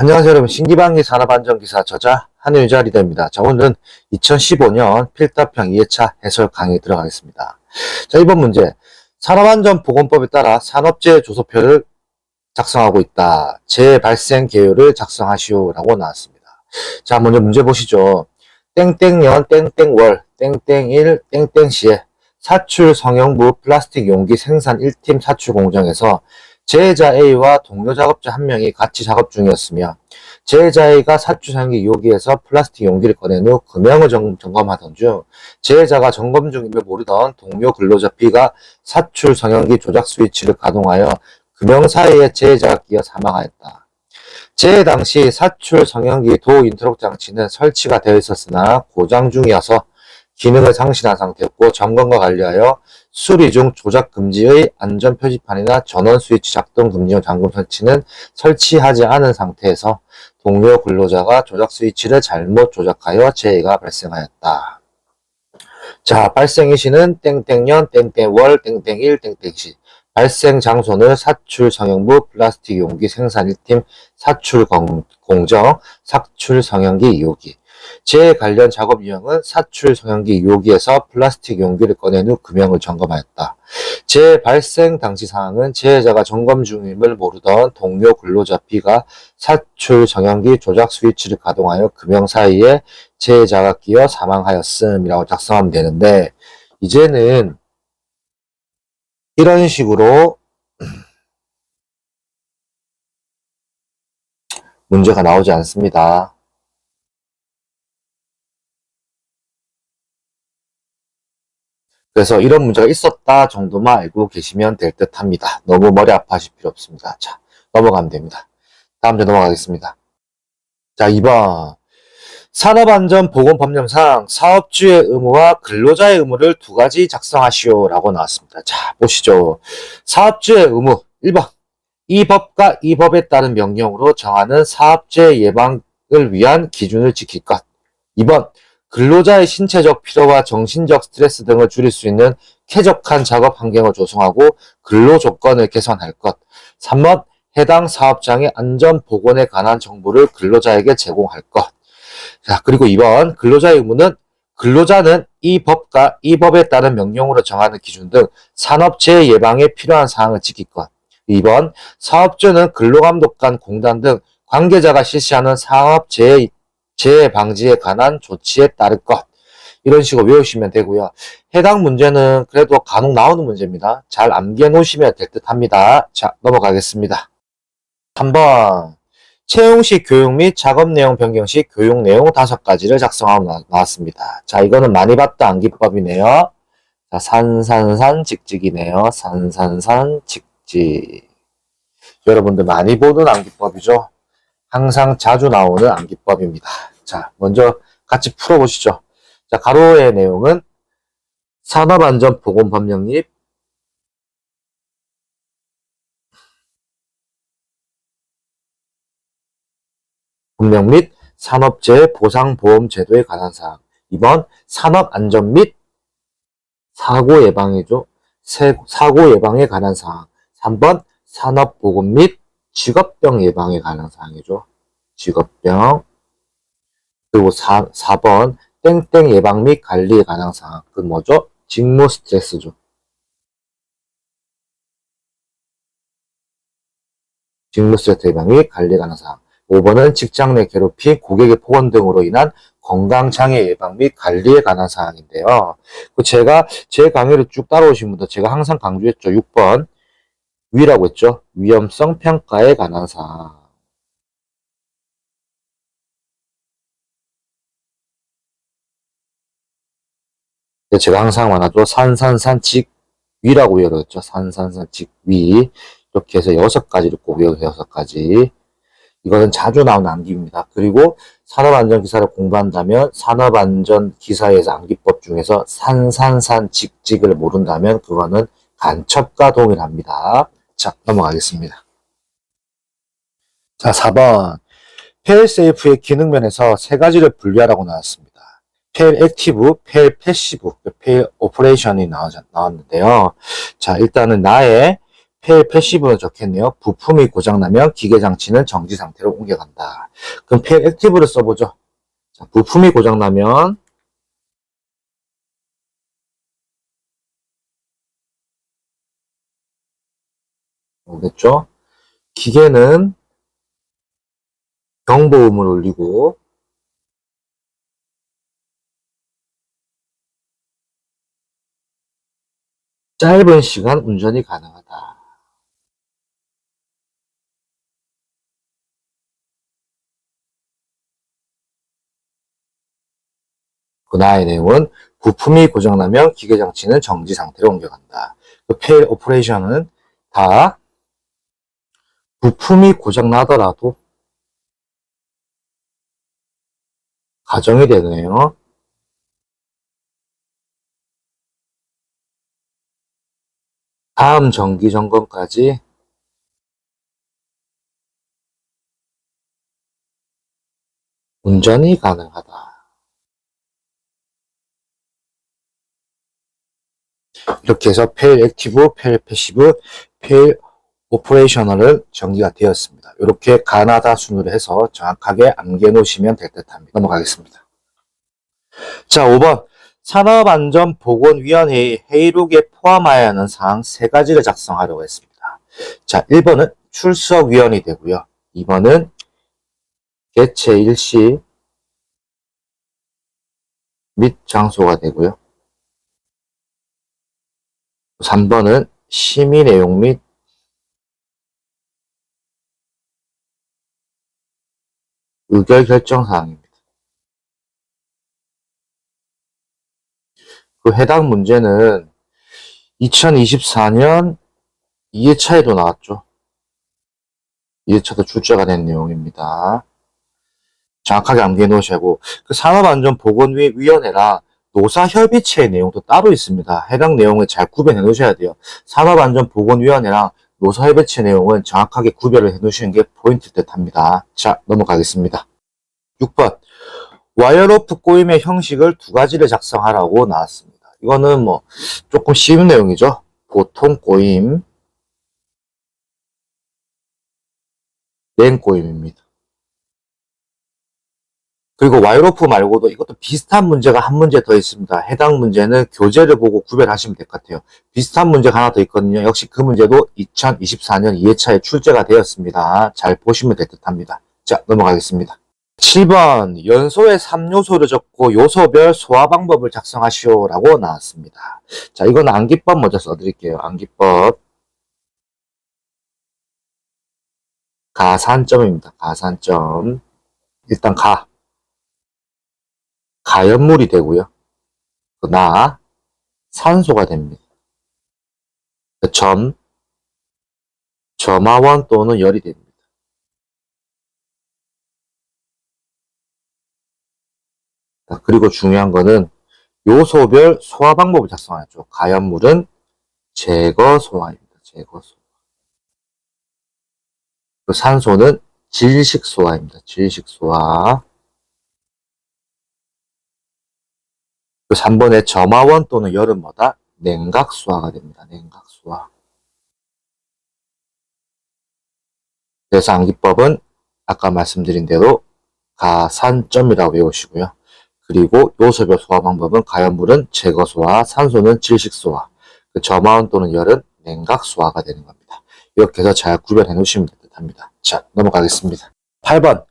안녕하세요 여러분 신기방기 산업안전기사 저자 한유자 리더입니다. 자 오늘은 2015년 필답형 2회차 해설 강의 들어가겠습니다. 자 이번 문제 산업안전보건법에 따라 산업재해 조소표를 작성하고 있다. 재발생 계율을 작성하시오 라고 나왔습니다. 자 먼저 문제 보시죠. 땡땡년 땡땡월 땡땡일 땡땡시에 사출 성형부 플라스틱 용기 생산 1팀 사출 공정에서 제자 A와 동료 작업자 한 명이 같이 작업 중이었으며 제자 A가 사출 성형기 용기에서 플라스틱 용기를 꺼낸 후 금형을 점, 점검하던 중 제자가 점검 중임을 모르던 동료 근로자 B가 사출 성형기 조작 스위치를 가동하여 금형 사이에 제자가 끼어 사망하였다. 재해 당시 사출 성형기 도 인터록 장치는 설치가 되어 있었으나 고장 중이어서 기능을 상실한 상태였고 점검과 관리하여 수리 중 조작 금지의 안전 표지판이나 전원 스위치 작동 금지용 잠금 설치는 설치하지 않은 상태에서 동료 근로자가 조작 스위치를 잘못 조작하여 재해가 발생하였다. 자, 발생의 시는 땡땡년, 땡땡월, 땡땡일, 땡땡시. 발생 장소는 사출 성형부 플라스틱 용기 생산 1팀 사출 공- 공정 사출 성형기 2호기. 재해 관련 작업 유형은 사출 성형기 2호기에서 플라스틱 용기를 꺼낸 후 금형을 점검하였다. 재해 발생 당시 상황은 재해자가 점검 중임을 모르던 동료 근로자 B가 사출 성형기 조작 스위치를 가동하여 금형 사이에 재해자가 끼어 사망하였음이라고 작성하면 되는데 이제는 이런 식으로 문제가 나오지 않습니다. 그래서 이런 문제가 있었다 정도만 알고 계시면 될 듯 합니다. 너무 머리 아파하실 필요 없습니다. 자, 넘어가면 됩니다. 다음 주 넘어가겠습니다. 자, 2번. 산업안전보건법령상 사업주의 의무와 근로자의 의무를 두 가지 작성하시오 라고 나왔습니다. 자, 보시죠. 사업주의 의무 1번. 이 법과 이 법에 따른 명령으로 정하는 사업재해 예방을 위한 기준을 지킬 것. 2번. 근로자의 신체적 피로와 정신적 스트레스 등을 줄일 수 있는 쾌적한 작업 환경을 조성하고 근로 조건을 개선할 것. 3번. 해당 사업장의 안전 보건에 관한 정보를 근로자에게 제공할 것. 자, 그리고 2번. 근로자의 의무는 근로자는 이 법과 이 법에 따른 명령으로 정하는 기준 등 산업재해 예방에 필요한 사항을 지킬 것. 2번. 사업주는 근로감독관 공단 등 관계자가 실시하는 사업재해 재해 방지에 관한 조치에 따를 것. 이런 식으로 외우시면 되고요. 해당 문제는 그래도 간혹 나오는 문제입니다. 잘 암기해 놓으시면 될 듯 합니다. 자, 넘어가겠습니다. 3번. 채용 시 교육 및 작업 내용 변경 시 교육 내용 다섯 가지를 작성하고 나, 나왔습니다. 자, 이거는 많이 봤다 암기법이네요. 자, 산산산 직직이네요. 산산산 직직. 여러분들 많이 보는 암기법이죠. 항상 자주 나오는 암기법입니다. 자, 먼저 같이 풀어보시죠. 자, 가로의 내용은 산업안전보건법 영립, 분명 및 산업재해 보상보험제도에 관한 사항. 2번 산업안전 및 사고 예방이죠. 세- 사고 예방에 관한 사항. 3번 산업보건 및 직업병 예방에 관한 사항이죠. 직업병. 그리고 4, 4번 땡땡 예방 및 관리에 관한 사항. 그 뭐죠? 직무 스트레스죠. 직무 스트레스 예방 및 관리에 관한 사항. 5번은 직장 내 괴롭힘, 고객의 폭언 등으로 인한 건강 장애 예방 및 관리에 관한 사항인데요. 그 제가 제 강의를 쭉 따라오신 분들 제가 항상 강조했죠. 6번 위라고 했죠. 위험성 평가에 관한 사항. 근데 제가 항상 말하죠. 산산산 직 위라고 외웠죠. 산산산 직 위. 이렇게 해서 여섯 가지를 꼭 외우세요. 여섯 가지. 이거는 자주 나오는 암기입니다. 그리고 산업안전기사를 공부한다면 산업안전기사에서 암기법 중에서 산산산 직직을 모른다면 그거는 간첩과 동일합니다. 자, 넘어가겠습니다. 자, 4번. 페일세이프의 기능면에서 세 가지를 분류하라고 나왔습니다. 페일 액티브, 페일 패시브, 페일 오퍼레이션이 나왔는데요. 자, 일단은 나의 페일 패시브는 적겠네요. 부품이 고장나면 기계 장치는 정지 상태로 옮겨간다. 그럼 페일 액티브를 써보죠. 자, 부품이 고장나면 오겠죠? 기계는 경보음을 울리고 짧은 시간 운전이 가능하다. 그나의 내용은 부품이 고장나면 기계 장치는 정지 상태로 옮겨간다. 그 페일 오퍼레이션은 다 부품이 고장나더라도 가정이 되네요. 다음 정기 점검까지 운전이 가능하다. 이렇게 해서 페일 액티브, 페일 패시브, 페일 오퍼레이셔널은 정리가 되었습니다. 이렇게 가나다 순으로 해서 정확하게 암기해 놓으시면 될 듯합니다. 넘어가겠습니다. 자, 5번. 산업안전보건위원회의 회의록에 포함하여야 하는 사항 세 가지를 작성하려고 했습니다. 자, 1번은 출석위원이 되고요. 2번은 개최 일시 및 장소가 되고요. 3번은 심의 내용 및 의결 결정 사항입니다. 그 해당 문제는 2024년 2회차에도 나왔죠. 2회차도 출제가 된 내용입니다. 정확하게 암기해 놓으시고 그 산업안전보건위원회라 노사협의체의 내용도 따로 있습니다. 해당 내용을 잘 구별해 놓으셔야 돼요. 산업안전보건위원회랑 노사협의체 내용은 정확하게 구별을 해 놓으시는 게 포인트 듯 합니다. 자, 넘어가겠습니다. 6번. 와이어로프 꼬임의 형식을 두 가지를 작성하라고 나왔습니다. 이거는 뭐 조금 쉬운 내용이죠. 보통 꼬임, 랭 꼬임입니다. 그리고 와이로프 말고도 이것도 비슷한 문제가 한 문제 더 있습니다. 해당 문제는 교재를 보고 구별하시면 될 것 같아요. 비슷한 문제가 하나 더 있거든요. 역시 그 문제도 2024년 2회차에 출제가 되었습니다. 잘 보시면 될 듯 합니다. 자, 넘어가겠습니다. 7번 연소의 3요소를 적고 요소별 소화 방법을 작성하시오 라고 나왔습니다. 자, 이건 암기법 먼저 써드릴게요. 암기법. 가산점입니다. 가산점. 일단 가. 가연물이 되고요. 그 나, 산소가 됩니다. 그 점, 점화원 또는 열이 됩니다. 그리고 중요한 거는 요소별 소화 방법을 작성하죠. 가연물은 제거 소화입니다. 제거 소화. 그 산소는 질식 소화입니다. 질식 소화. 그 3번에 점화원 또는 뭐다? 냉각 수화가 됩니다. 냉각 수화. 그래서 암기법은 아까 말씀드린 대로 가산점이라고 외우시고요. 그리고 요소별 소화 방법은 가연물은 제거 소화, 산소는 질식 소화, 그 점화원 또는 열은 냉각 소화가 되는 겁니다. 이렇게 해서 잘 구별해 놓으시면 됩니다. 자, 넘어가겠습니다. 8번.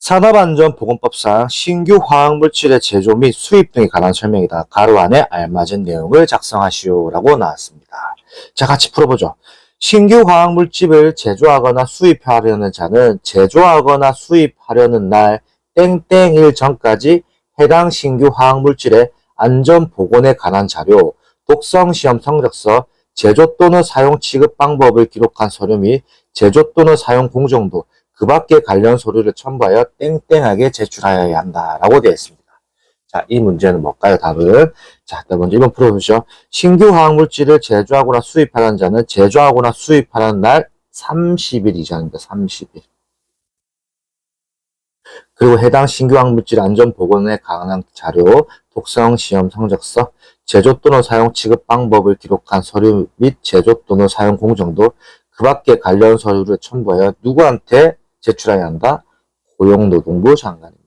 산업안전보건법상 신규 화학물질의 제조 및 수입 등에 관한 설명이다. 가로 안에 알맞은 내용을 작성하시오 라고 나왔습니다. 자, 같이 풀어보죠. 신규 화학물질을 제조하거나 수입하려는 자는 제조하거나 수입하려는 날 땡땡일 전까지 해당 신규 화학물질의 안전보건에 관한 자료, 독성시험 성적서, 제조 또는 사용 취급 방법을 기록한 서류 및 제조 또는 사용 공정도, 그 밖의 관련 서류를 첨부하여 땡땡하게 제출하여야 한다라고 되어 있습니다. 자, 이 문제는 뭘까요? 답은 자, 먼저 1번 풀어보죠. 신규 화학물질을 제조하거나 수입하는 자는 제조하거나 수입하는 날 30일 이전입니다. 30일. 그리고 해당 신규 화학물질 안전 보건에 관한 자료, 독성 시험 성적서, 제조 또는 사용 취급 방법을 기록한 서류 및 제조 또는 사용 공정도 그 밖에 관련 서류를 첨부하여 누구한테 제출해야 한다? 고용노동부 장관입니다.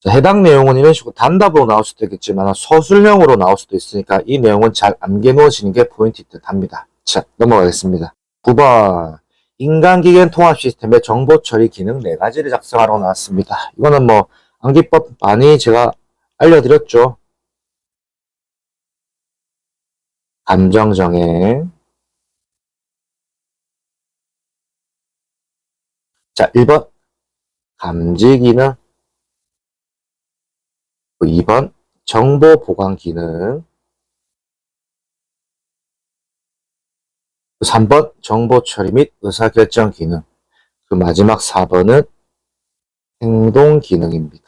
자, 해당 내용은 이런 식으로 단답으로 나올 수도 있겠지만 서술형으로 나올 수도 있으니까 이 내용은 잘 암기해 놓으시는 게 포인트 합니다. 자, 넘어가겠습니다. 9번. 인간기계 통합 시스템의 정보 처리 기능 4가지를 작성하라고 나왔습니다. 이거는 뭐 암기법 많이 제가 알려드렸죠. 감정정행. 자, 1번. 감지 기능. 2번. 정보 보관 기능. 3번. 정보 처리 및 의사결정 기능. 그 마지막 4번은 행동 기능입니다.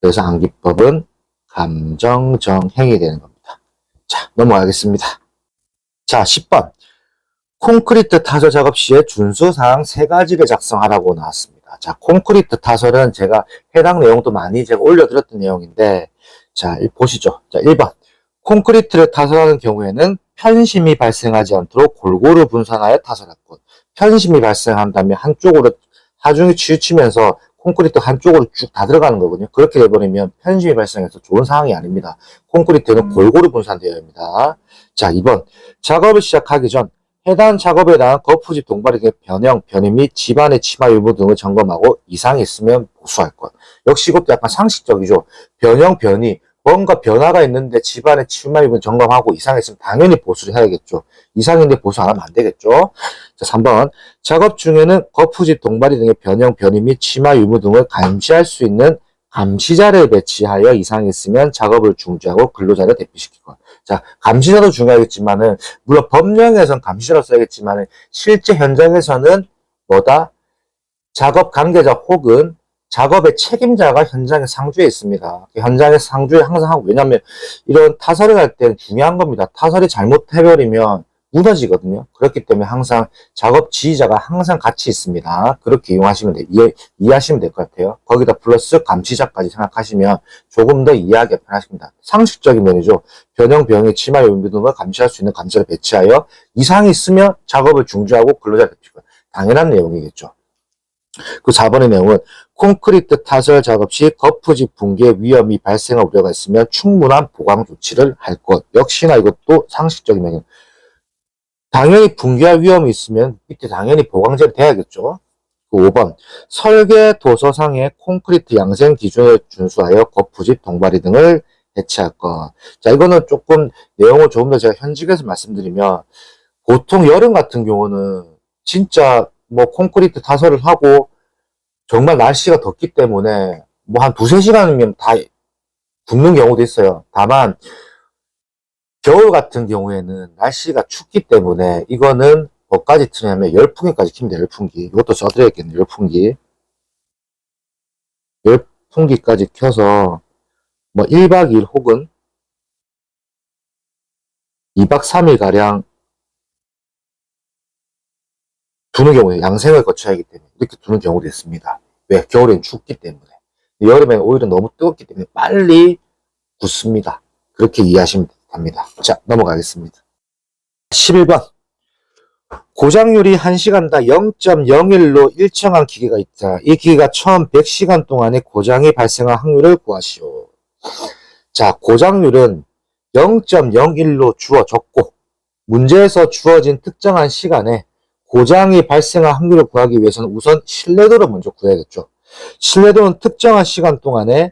그래서 암기법은 감정 정행이 되는 겁니다. 자, 넘어가겠습니다. 자, 10번. 콘크리트 타설 작업 시에 준수사항 3가지를 작성하라고 나왔습니다. 자, 콘크리트 타설은 제가 해당 내용도 많이 제가 올려드렸던 내용인데, 자, 이- 보시죠. 자, 1번. 콘크리트를 타설하는 경우에는 편심이 발생하지 않도록 골고루 분산하여 타설할 것. 편심이 발생한다면 한쪽으로 하중이 치우치면서 콘크리트 한쪽으로 쭉 다 들어가는 거거든요. 그렇게 돼버리면 편심이 발생해서 좋은 상황이 아닙니다. 콘크리트는 골고루 분산되어야 합니다. 자, 2번. 작업을 시작하기 전 해당 작업에 대한 거푸집 동발의 변형, 변임 및 집안의 치마 유무 등을 점검하고 이상이 있으면 보수할 것. 역시 이것도 약간 상식적이죠. 변형, 변이. 뭔가 변화가 있는데 집안의 치마 유무 점검하고 이상이 있으면 당연히 보수를 해야겠죠. 이상인데 보수 안 하면 안 되겠죠. 자, 3번. 작업 중에는 거푸집 동발이 등의 변형, 변임 및 치마 유무 등을 감시할 수 있는 감시자를 배치하여 이상이 있으면 작업을 중지하고 근로자를 대피시키고. 자, 감시자도 중요하겠지만은, 물론 법령에선 감시자로 써야겠지만은, 실제 현장에서는 뭐다? 작업 관계자 혹은 작업의 책임자가 현장에 상주해 있습니다. 그 현장에 상주에 항상 하고, 왜냐면 이런 타설을 할 때는 중요한 겁니다. 타설이 잘못해버리면 무너지거든요. 그렇기 때문에 항상 작업 지휘자가 항상 같이 있습니다. 그렇게 이용하시면 돼, 이해, 이해하시면 될 것 같아요. 거기다 플러스 감시자까지 생각하시면 조금 더 이해하기 편하십니다. 상식적인 면이죠. 변형, 병의 치마 연비 등을 감시할 수 있는 감시자를 배치하여 이상이 있으면 작업을 중지하고 근로자 대피고 당연한 내용이겠죠. 그 4번의 내용은 콘크리트 타설 작업 시 거푸집 붕괴 위험이 발생할 우려가 있으면 충분한 보강 조치를 할 것. 역시나 이것도 상식적인 면이에요. 당연히 붕괴할 위험이 있으면 이때 당연히 보강제를 돼야겠죠. 그 5번 설계 도서상의 콘크리트 양생 기준을 준수하여 거푸집 동바리 등을 해체할 것. 자 이거는 조금 내용을 조금 더 제가 현직에서 말씀드리면 보통 여름 같은 경우는 진짜 뭐 콘크리트 타설을 하고 정말 날씨가 덥기 때문에 뭐 한 두세 시간이면 다 굽는 경우도 있어요. 다만 겨울 같은 경우에는 날씨가 춥기 때문에 이거는 뭐까지 트냐면 열풍기까지 킵니다. 열풍기. 이것도 써드려야겠네요. 열풍기. 열풍기까지 켜서 뭐 1박 2일 혹은 2박 3일 가량 두는 경우에 양생을 거쳐야 하기 때문에 이렇게 두는 경우도 있습니다. 왜? 겨울엔 춥기 때문에. 여름엔 오히려 너무 뜨겁기 때문에 빨리 굳습니다. 그렇게 이해하시면 됩니다. 자, 넘어가겠습니다. 11번. 고장률이 1시간당 0.01로 일정한 기계가 있다. 이 기계가 처음 100시간 동안에 고장이 발생할 확률을 구하시오. 자, 고장률은 0.01로 주어졌고, 문제에서 주어진 특정한 시간에 고장이 발생할 확률을 구하기 위해서는 우선 신뢰도를 먼저 구해야겠죠. 신뢰도는 특정한 시간 동안에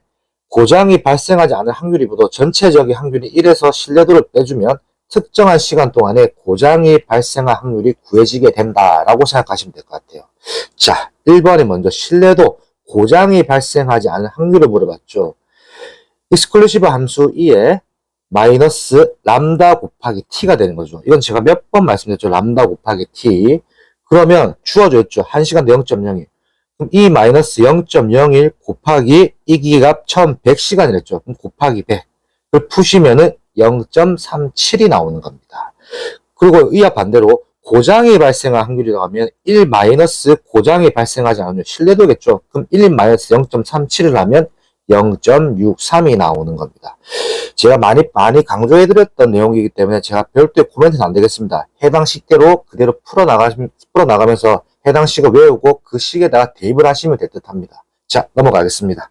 고장이 발생하지 않을 확률이보다 전체적인 확률이 1에서 신뢰도를 빼주면 특정한 시간 동안에 고장이 발생할 확률이 구해지게 된다라고 생각하시면 될 것 같아요. 자, 1번이 먼저 신뢰도, 고장이 발생하지 않을 확률을 물어봤죠. 익스클루시브 함수 2에 마이너스 람다 곱하기 t가 되는 거죠. 이건 제가 몇 번 말씀드렸죠. 람다 곱하기 t. 그러면 주어져 있죠. 1시간 0.02. 그럼 이 마이너스 0.01 곱하기 이 기계값 처음 100시간이랬죠. 그럼 곱하기 100. 을 푸시면은 0.37이 나오는 겁니다. 그리고 이와 반대로 고장이 발생할 확률이라고 하면 1 마이너스 고장이 발생하지 않으면 신뢰도겠죠. 그럼 1 마이너스 0.37을 하면 0.63이 나오는 겁니다. 제가 많이 많이 강조해드렸던 내용이기 때문에 제가 별도의 코멘트는 안 되겠습니다. 해당 식대로 그대로 풀어 나가 풀어 나가면서 해당 식을 외우고 그 식에다가 대입을 하시면 될 듯 합니다. 자 넘어가겠습니다.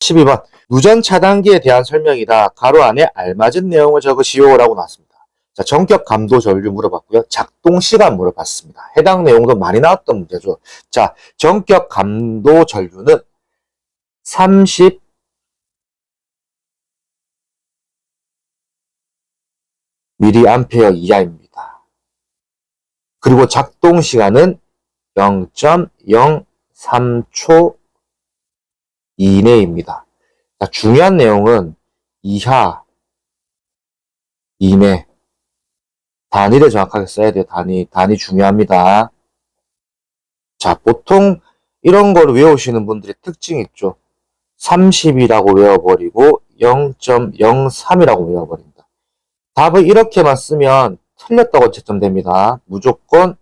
12번 누전 차단기에 대한 설명이다. 가로 안에 알맞은 내용을 적으시오 라고 나왔습니다. 자, 전격 감도 전류 물어봤고요. 작동 시간 물어봤습니다. 해당 내용도 많이 나왔던 문제죠. 자, 전격 감도 전류는 30 미리암페어 이하입니다. 그리고 작동 시간은 0.03초 이내입니다. 자, 중요한 내용은 이하, 이내, 단위를 정확하게 써야 돼요. 단위, 단위 중요합니다. 자, 보통 이런 걸 외우시는 분들의 특징이 있죠. 30이라고 외워버리고 0.03이라고 외워버린다. 답을 이렇게만 쓰면 틀렸다고 채점됩니다. 무조건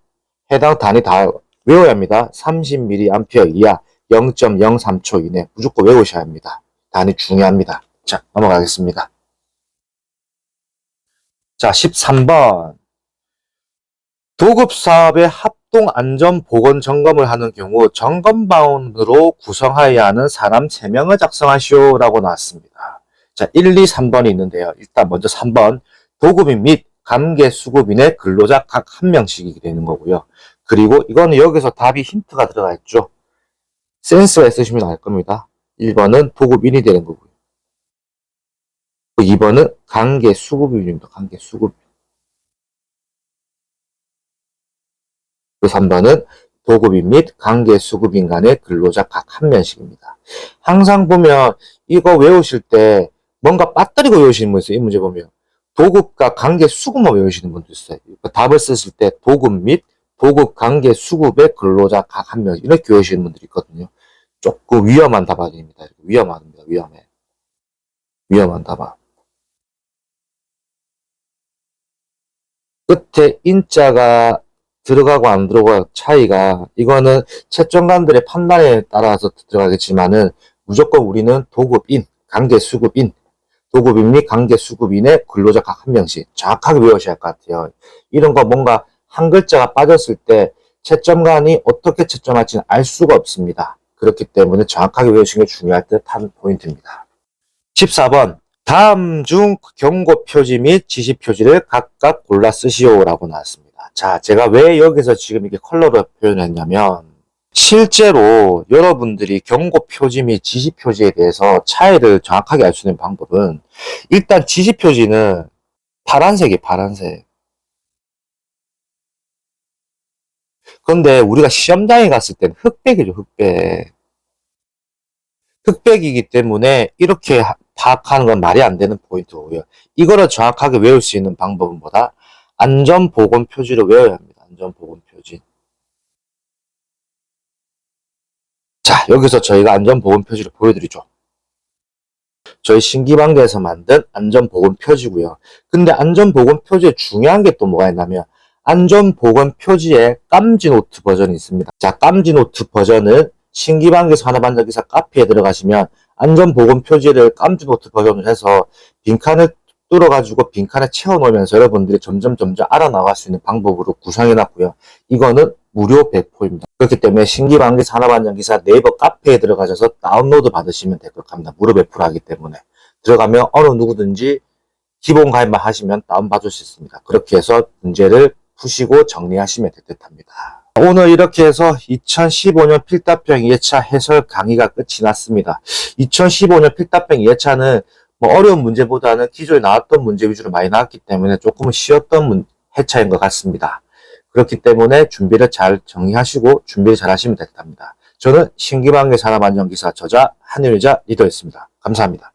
해당 단위 다 외워야 합니다. 30mA 이하 0.03초 이내 무조건 외우셔야 합니다. 단위 중요합니다. 자, 넘어가겠습니다. 자, 13번. 도급 사업의 합 동 안전 보건 점검을 하는 경우 점검반으로 구성하여야 하는 사람 3명을 작성하시오 라고 나왔습니다. 자, 1, 2, 3번이 있는데요. 일단 먼저 3번. 도급인 및 감계 수급인의 근로자 각 한 명씩이 되는 거고요. 그리고 이거는 여기서 답이 힌트가 들어가 있죠. 센스가 있으시면 알 겁니다. 1번은 도급인이 되는 거고요. 2번은 관계 수급인입니다. 관계 수급. 그 3번은 도급인 및 관계 수급인 간의 근로자 각한 명씩입니다. 항상 보면 이거 외우실 때 뭔가 빠뜨리고 외우시는 분 있어요. 이 문제 보면. 도급과 관계 수급만 외우시는 분도 있어요. 그러니까 답을 쓰실 때 도급 및 도급 관계 수급의 근로자 각 한 명 이렇게 외우시는 분들이 있거든요. 조금 위험한 답안입니다. 위험합니다. 위험해. 위험한 답안. 끝에 인자가 들어가고 안 들어가고 차이가 이거는 채점관들의 판단에 따라서 들어가겠지만은 무조건 우리는 도급인, 관계수급인, 도급인 및 관계수급인의 근로자 각 한 명씩 정확하게 외우셔야 할 것 같아요. 이런 거 뭔가 한 글자가 빠졌을 때 채점관이 어떻게 채점할지는 알 수가 없습니다. 그렇기 때문에 정확하게 외우시는 게 중요할 듯한 포인트입니다. 14번 다음 중 경고 표지 및 지시 표지를 각각 골라 쓰시오라고 나왔습니다. 자, 제가 왜 여기서 지금 이렇게 컬러로 표현했냐면 실제로 여러분들이 경고 표지 및 지시 표지에 대해서 차이를 정확하게 알 수 있는 방법은 일단 지시 표지는 파란색이 파란색. 그런데 우리가 시험장에 갔을 때는 흑백이죠, 흑백. 흑백이기 때문에 이렇게 파악하는 건 말이 안 되는 포인트고요. 이거를 정확하게 외울 수 있는 방법은 뭐다? 안전보건 표지를 외워야 합니다. 안전보건 표지. 자, 여기서 저희가 안전보건 표지를 보여드리죠. 저희 신기방대에서 만든 안전보건 표지고요. 근데 안전보건 표지에 중요한 게 또 뭐가 있냐면 안전보건 표지에 깜지노트 버전이 있습니다. 자, 깜지노트 버전은 신기방에서 하나반짝기사 카페에 들어가시면 안전보건 표지를 깜지노트 버전을 해서 빈칸을 뚫어가지고 빈칸에 채워놓으면서 여러분들이 점점 점점 알아나갈 수 있는 방법으로 구성해놨고요. 이거는 무료 배포입니다. 그렇기 때문에 신기방기사 하나반짝기사 네이버 카페에 들어가셔서 다운로드 받으시면 될 것 같습니다. 무료 배포를 하기 때문에 들어가면 어느 누구든지 기본 가입만 하시면 다운받을 수 있습니다. 그렇게 해서 문제를 푸시고 정리하시면 될 듯 합니다. 오늘 이렇게 해서 2015년 필답형 2회차 해설 강의가 끝이 났습니다. 2015년 필답형 2회차는 뭐 어려운 문제보다는 기존에 나왔던 문제 위주로 많이 나왔기 때문에 조금은 쉬웠던 문, 회차인 것 같습니다. 그렇기 때문에 준비를 잘 정리하시고 준비를 잘 하시면 될 듯합니다. 저는 신기방의 산업안전기사 저자 한일자 리더였습니다. 감사합니다.